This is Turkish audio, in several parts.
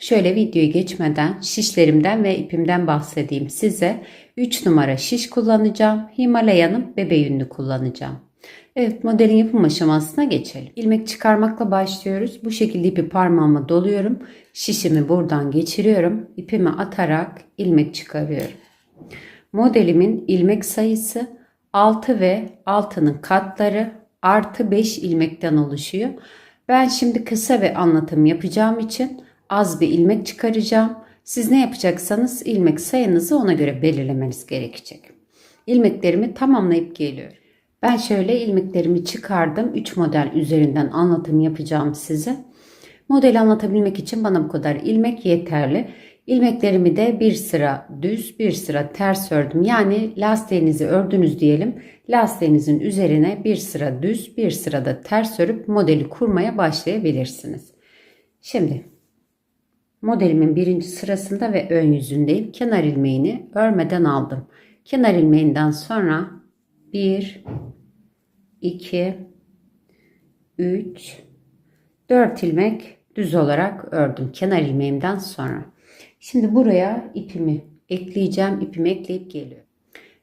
Şöyle videoyu geçmeden şişlerimden ve ipimden bahsedeyim size. 3 numara şiş kullanacağım. Himalaya'nın bebe yünlü kullanacağım. Evet modelin yapım aşamasına geçelim. İlmek çıkarmakla başlıyoruz. Bu şekilde ipi parmağıma doluyorum. Şişimi buradan geçiriyorum. İpimi atarak ilmek çıkarıyorum. Modelimin ilmek sayısı 6 ve 6'nın katları artı 5 ilmekten oluşuyor. Ben şimdi kısa ve anlatım yapacağım için az bir ilmek çıkaracağım. Siz ne yapacaksanız ilmek sayınızı ona göre belirlemeniz gerekecek. İlmeklerimi tamamlayıp geliyorum. Ben şöyle ilmeklerimi çıkardım. 3 model üzerinden anlatım yapacağım size. Modeli anlatabilmek için bana bu kadar ilmek yeterli. İlmeklerimi de bir sıra düz bir sıra ters ördüm. Yani lastiğinizi ördünüz diyelim. Lastiğinizin üzerine bir sıra düz bir sıra da ters örüp modeli kurmaya başlayabilirsiniz. Şimdi modelimin birinci sırasında ve ön yüzündeyim. Kenar ilmeğini örmeden aldım. Kenar ilmeğinden sonra 1 2 3 4 ilmek düz olarak ördüm kenar ilmeğimden sonra. Şimdi buraya ipimi ekleyeceğim. İpimi ekleyip geliyorum.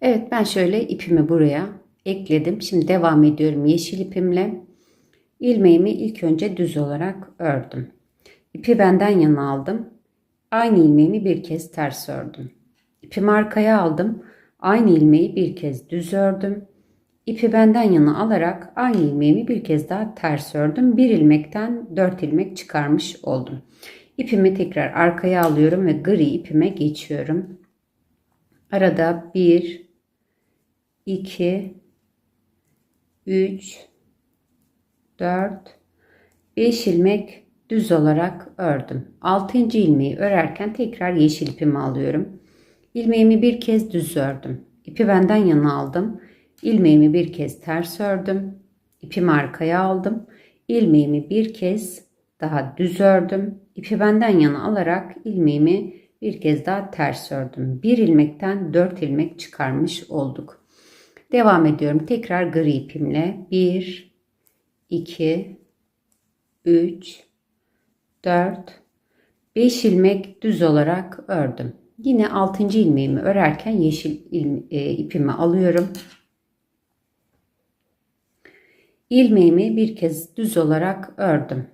Evet ben şöyle ipimi buraya ekledim. Şimdi devam ediyorum yeşil ipimle. İlmeğimi ilk önce düz olarak ördüm. İpi benden yana aldım. Aynı ilmeğimi bir kez ters ördüm. İpimi arkaya aldım. Aynı ilmeği bir kez düz ördüm. İpi benden yana alarak aynı ilmeğimi bir kez daha ters ördüm. Bir ilmekten dört ilmek çıkarmış oldum. İpimi tekrar arkaya alıyorum ve gri ipime geçiyorum. Arada 1 2 3 4 5 ilmek düz olarak ördüm. 6. ilmeği örerken tekrar yeşil ipimi alıyorum. İlmeğimi bir kez düz ördüm. İpi benden yana aldım. İlmeğimi bir kez ters ördüm. İpimi arkaya aldım. İlmeğimi bir kez daha düz ördüm. İpi benden yana alarak ilmeğimi bir kez daha ters ördüm. Bir ilmekten dört ilmek çıkarmış olduk. Devam ediyorum. Tekrar gri ipimle 1 2 3 4 5 ilmek düz olarak ördüm. Yine 6. ilmeğimi örerken yeşil e, ipimi alıyorum. İlmeğimi bir kez düz olarak ördüm.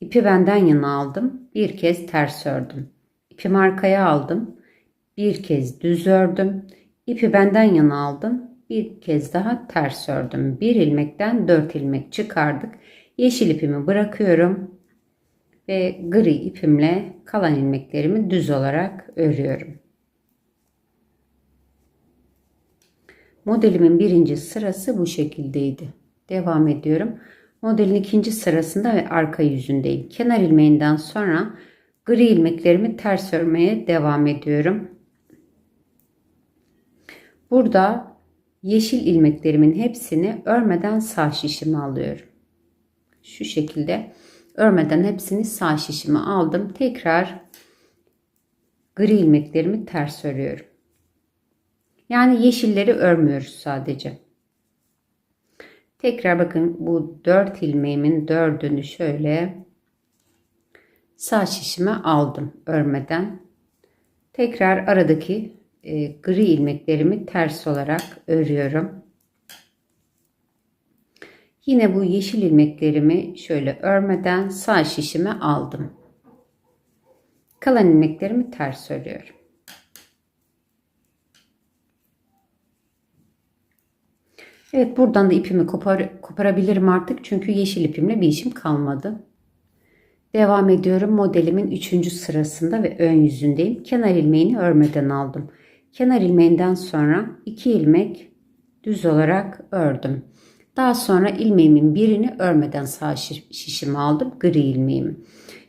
İpi benden yana aldım. Bir kez ters ördüm. İpimi arkaya aldım. Bir kez düz ördüm. İpi benden yana aldım. Bir kez daha ters ördüm. Bir ilmekten dört ilmek çıkardık. Yeşil ipimi bırakıyorum. Ve gri ipimle kalan ilmeklerimi düz olarak örüyorum. Modelimin birinci sırası bu şekildeydi. Devam ediyorum. Modelin ikinci sırasında ve arka yüzündeyim. Kenar ilmeğinden sonra gri ilmeklerimi ters örmeye devam ediyorum. Burada yeşil ilmeklerimin hepsini örmeden sağ şişime alıyorum. Şu şekilde örmeden hepsini sağ şişime aldım. Tekrar gri ilmeklerimi ters örüyorum. Yani yeşilleri örmüyoruz sadece. Tekrar bakın bu 4 ilmeğimin dördünü şöyle sağ şişime aldım örmeden. Tekrar aradaki e, gri ilmeklerimi ters olarak örüyorum. Yine bu yeşil ilmeklerimi şöyle örmeden sağ şişime aldım. Kalan ilmeklerimi ters örüyorum. Evet buradan da ipimi kopar, koparabilirim artık çünkü yeşil ipimle bir işim kalmadı. Devam ediyorum modelimin 3. sırasında ve ön yüzündeyim. Kenar ilmeğini örmeden aldım. Kenar ilmeğinden sonra 2 ilmek düz olarak ördüm. Daha sonra ilmeğimin birini örmeden sağ şişimi aldım gri ilmeğimi.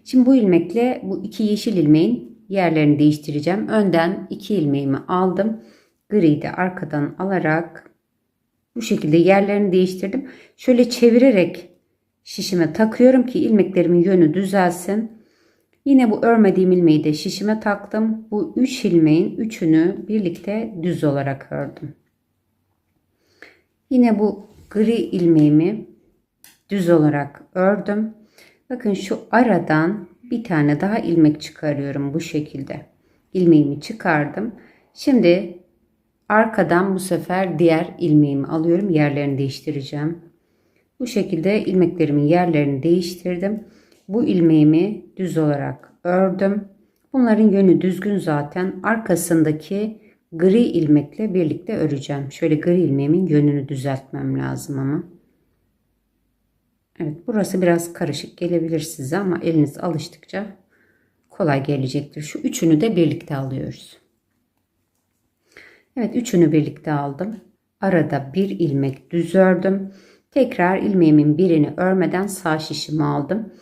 Şimdi bu ilmekle bu iki yeşil ilmeğin yerlerini değiştireceğim. Önden iki ilmeğimi aldım. Griyi de arkadan alarak bu şekilde yerlerini değiştirdim. Şöyle çevirerek şişime takıyorum ki ilmeklerimin yönü düzelsin. Yine bu örmediğim ilmeği de şişime taktım. Bu 3 ilmeğin üçünü birlikte düz olarak ördüm. Yine bu gri ilmeğimi düz olarak ördüm. Bakın şu aradan bir tane daha ilmek çıkarıyorum bu şekilde. İlmeğimi çıkardım. Şimdi arkadan bu sefer diğer ilmeğimi alıyorum. Yerlerini değiştireceğim. Bu şekilde ilmeklerimin yerlerini değiştirdim. Bu ilmeğimi düz olarak ördüm. Bunların yönü düzgün zaten. Arkasındaki gri ilmekle birlikte öreceğim. Şöyle gri ilmeğimin yönünü düzeltmem lazım ama. Evet burası biraz karışık gelebilir size ama eliniz alıştıkça kolay gelecektir. Şu üçünü de birlikte alıyoruz. Evet üçünü birlikte aldım. Arada bir ilmek düz ördüm. Tekrar ilmeğimin birini örmeden sağ şişimi aldım.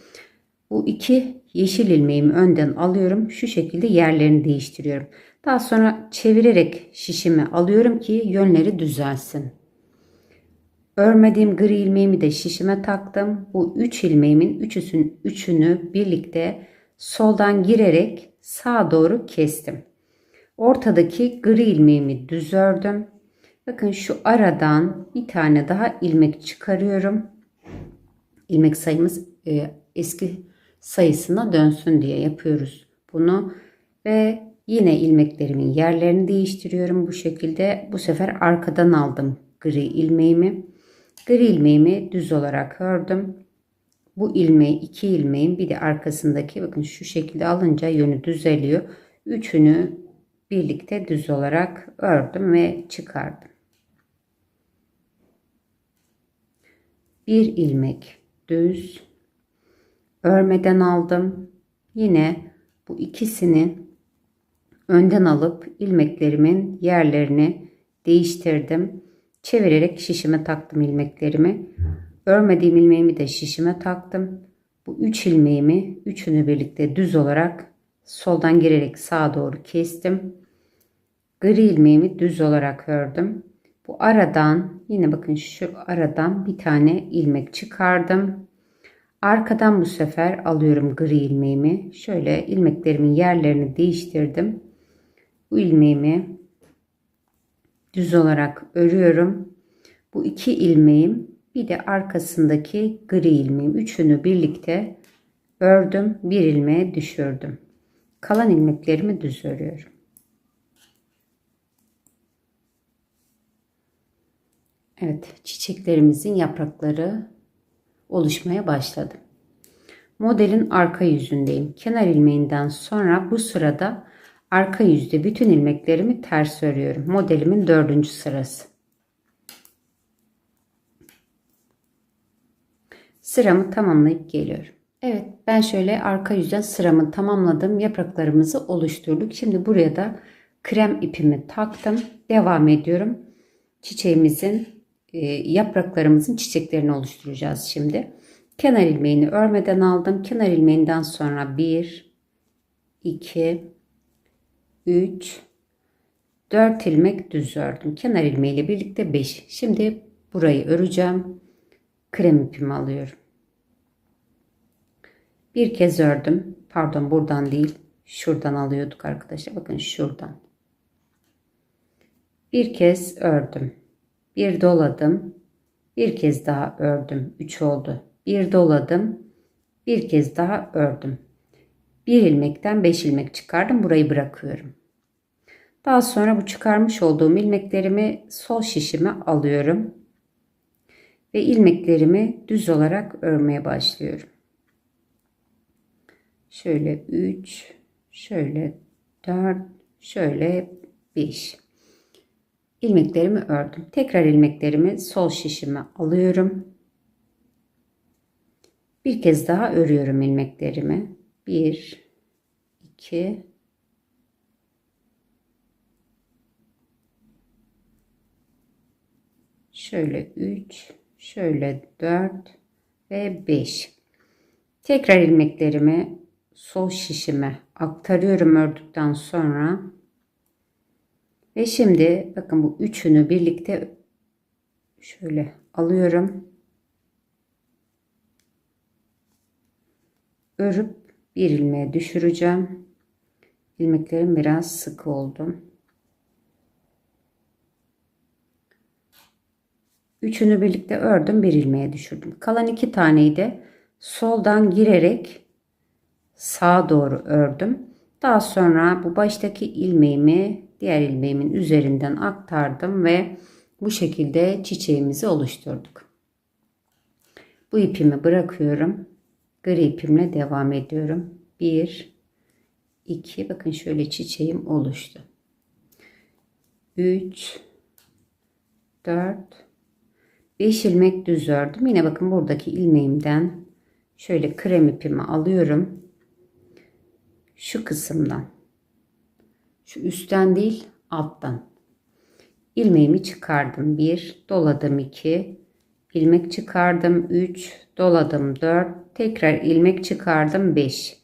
Bu iki yeşil ilmeğimi önden alıyorum. Şu şekilde yerlerini değiştiriyorum. Daha sonra çevirerek şişimi alıyorum ki yönleri düzelsin. Örmediğim gri ilmeğimi de şişime taktım. Bu 3 ilmeğimin üçüsün, üçünü birlikte soldan girerek sağa doğru kestim. Ortadaki gri ilmeğimi düz ördüm. Bakın şu aradan bir tane daha ilmek çıkarıyorum. İlmek sayımız e, eski sayısına dönsün diye yapıyoruz bunu. Ve yine ilmeklerimin yerlerini değiştiriyorum bu şekilde. Bu sefer arkadan aldım gri ilmeğimi. Gri ilmeğimi düz olarak ördüm. Bu ilmeği iki ilmeğin bir de arkasındaki bakın şu şekilde alınca yönü düzeliyor. Üçünü birlikte düz olarak ördüm ve çıkardım. Bir ilmek düz örmeden aldım. Yine bu ikisini önden alıp ilmeklerimin yerlerini değiştirdim. Çevirerek şişime taktım ilmeklerimi. Örmediğim ilmeğimi de şişime taktım. Bu üç ilmeğimi üçünü birlikte düz olarak soldan girerek sağa doğru kestim. Gri ilmeğimi düz olarak ördüm. Bu aradan yine bakın şu aradan bir tane ilmek çıkardım. Arkadan bu sefer alıyorum gri ilmeğimi. Şöyle ilmeklerimin yerlerini değiştirdim. Bu ilmeğimi düz olarak örüyorum. Bu iki ilmeğim bir de arkasındaki gri ilmeğim üçünü birlikte ördüm. Bir ilmeğe düşürdüm. Kalan ilmeklerimi düz örüyorum. Evet çiçeklerimizin yaprakları oluşmaya başladı. Modelin arka yüzündeyim. Kenar ilmeğinden sonra bu sırada arka yüzde bütün ilmeklerimi ters örüyorum. Modelimin dördüncü sırası. Sıramı tamamlayıp geliyorum. Evet ben şöyle arka yüzden sıramı tamamladım. Yapraklarımızı oluşturduk. Şimdi buraya da krem ipimi taktım. Devam ediyorum. Çiçeğimizin e, yapraklarımızın çiçeklerini oluşturacağız şimdi. Kenar ilmeğini örmeden aldım. Kenar ilmeğinden sonra 1 2 3 4 ilmek düz ördüm. Kenar ilmeğiyle birlikte 5. Şimdi burayı öreceğim. Krem ipimi alıyorum. Bir kez ördüm. Pardon buradan değil. Şuradan alıyorduk arkadaşlar. Bakın şuradan. Bir kez ördüm. Bir doladım. Bir kez daha ördüm. 3 oldu. Bir doladım. Bir kez daha ördüm. Bir ilmekten 5 ilmek çıkardım. Burayı bırakıyorum. Daha sonra bu çıkarmış olduğum ilmeklerimi sol şişime alıyorum. Ve ilmeklerimi düz olarak örmeye başlıyorum. Şöyle 3, şöyle 4, şöyle 5 ilmeklerimi ördüm. Tekrar ilmeklerimi sol şişime alıyorum. Bir kez daha örüyorum ilmeklerimi. 1 2 Şöyle 3, şöyle 4 ve 5. Tekrar ilmeklerimi sol şişime aktarıyorum ördükten sonra. Ve şimdi bakın bu üçünü birlikte şöyle alıyorum. Örüp bir ilmeğe düşüreceğim. İlmeklerim biraz sık oldu. Üçünü birlikte ördüm bir ilmeğe düşürdüm. Kalan iki taneyi de soldan girerek sağa doğru ördüm. Daha sonra bu baştaki ilmeğimi diğer ilmeğimin üzerinden aktardım ve bu şekilde çiçeğimizi oluşturduk. Bu ipimi bırakıyorum. Gri ipimle devam ediyorum. 1 2 bakın şöyle çiçeğim oluştu. 3 4 5 ilmek düz ördüm. Yine bakın buradaki ilmeğimden şöyle krem ipimi alıyorum. Şu kısımdan. Şu üstten değil alttan. ilmeğimi çıkardım. 1 doladım 2 ilmek çıkardım 3 doladım 4 tekrar ilmek çıkardım 5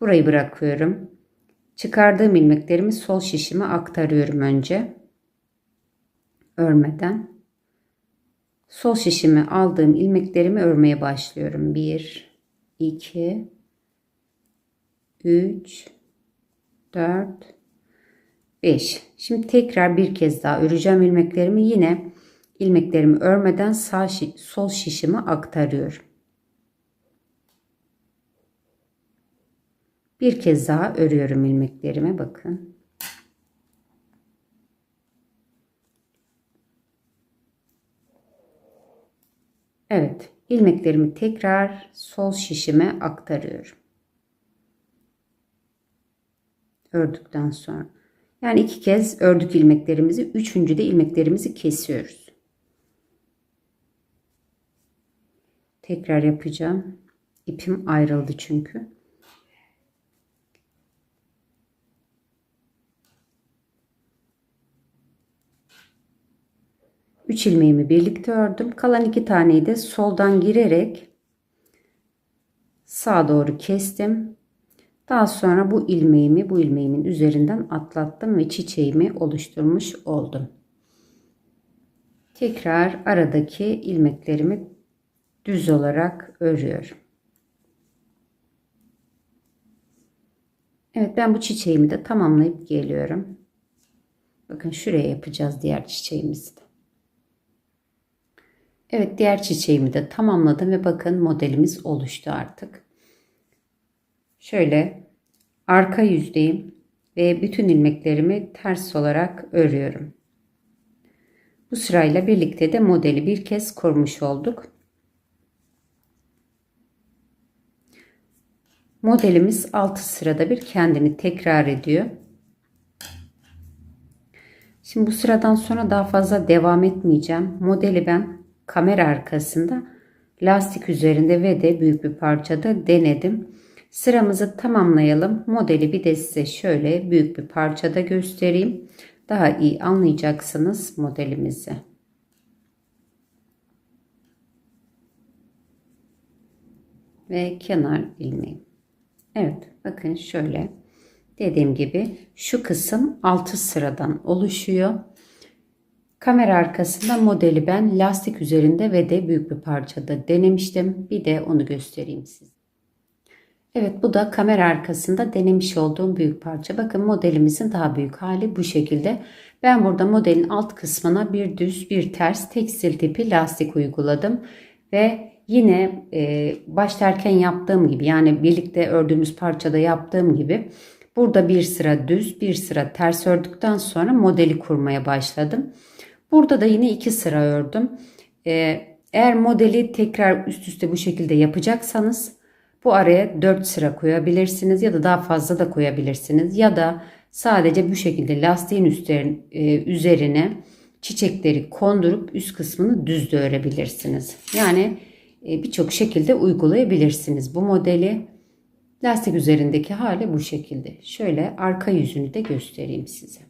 burayı bırakıyorum. Çıkardığım ilmeklerimi sol şişime aktarıyorum önce. Örmeden. Sol şişime aldığım ilmeklerimi örmeye başlıyorum. 1 2 3 4 5 şimdi tekrar bir kez daha öreceğim ilmeklerimi. Yine ilmeklerimi örmeden sağ sol şişime aktarıyorum. Bir kez daha örüyorum ilmeklerime bakın. Evet, ilmeklerimi tekrar sol şişime aktarıyorum. Ördükten sonra. Yani iki kez ördük ilmeklerimizi, üçüncü de ilmeklerimizi kesiyoruz. Tekrar yapacağım. İpim ayrıldı çünkü. Üç ilmeğimi birlikte ördüm. Kalan iki taneyi de soldan girerek sağa doğru kestim. Daha sonra bu ilmeğimi bu ilmeğimin üzerinden atlattım ve çiçeğimi oluşturmuş oldum. Tekrar aradaki ilmeklerimi düz olarak örüyorum. Evet ben bu çiçeğimi de tamamlayıp geliyorum. Bakın şuraya yapacağız diğer çiçeğimizi de. Evet diğer çiçeğimi de tamamladım ve bakın modelimiz oluştu artık. Şöyle arka yüzdeyim ve bütün ilmeklerimi ters olarak örüyorum. Bu sırayla birlikte de modeli bir kez kurmuş olduk. Modelimiz 6 sırada bir kendini tekrar ediyor. Şimdi bu sıradan sonra daha fazla devam etmeyeceğim. Modeli ben kamera arkasında lastik üzerinde ve de büyük bir parçada denedim. Sıramızı tamamlayalım. Modeli bir de size şöyle büyük bir parçada göstereyim. Daha iyi anlayacaksınız modelimizi. Ve kenar ilmeği. Evet bakın şöyle dediğim gibi şu kısım 6 sıradan oluşuyor. Kamera arkasında modeli ben lastik üzerinde ve de büyük bir parçada denemiştim. Bir de onu göstereyim size. Evet bu da kamera arkasında denemiş olduğum büyük parça. Bakın modelimizin daha büyük hali bu şekilde. Ben burada modelin alt kısmına bir düz bir ters tekstil tipi lastik uyguladım. Ve yine e, başlarken yaptığım gibi yani birlikte ördüğümüz parçada yaptığım gibi burada bir sıra düz bir sıra ters ördükten sonra modeli kurmaya başladım. Burada da yine iki sıra ördüm. E, eğer modeli tekrar üst üste bu şekilde yapacaksanız bu araya 4 sıra koyabilirsiniz ya da daha fazla da koyabilirsiniz ya da sadece bu şekilde lastiğin üstlerine, üzerine çiçekleri kondurup üst kısmını düz de örebilirsiniz. Yani e, birçok şekilde uygulayabilirsiniz bu modeli. Lastik üzerindeki hali bu şekilde. Şöyle arka yüzünü de göstereyim size.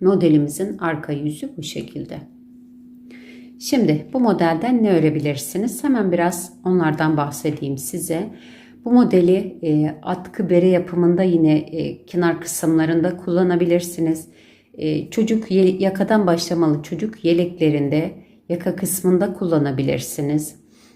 Modelimizin arka yüzü bu şekilde. Şimdi bu modelden ne örebilirsiniz? Hemen biraz onlardan bahsedeyim size. Bu modeli e, atkı bere yapımında yine e, kenar kısımlarında kullanabilirsiniz. E, çocuk yakadan başlamalı çocuk yeleklerinde yaka kısmında kullanabilirsiniz.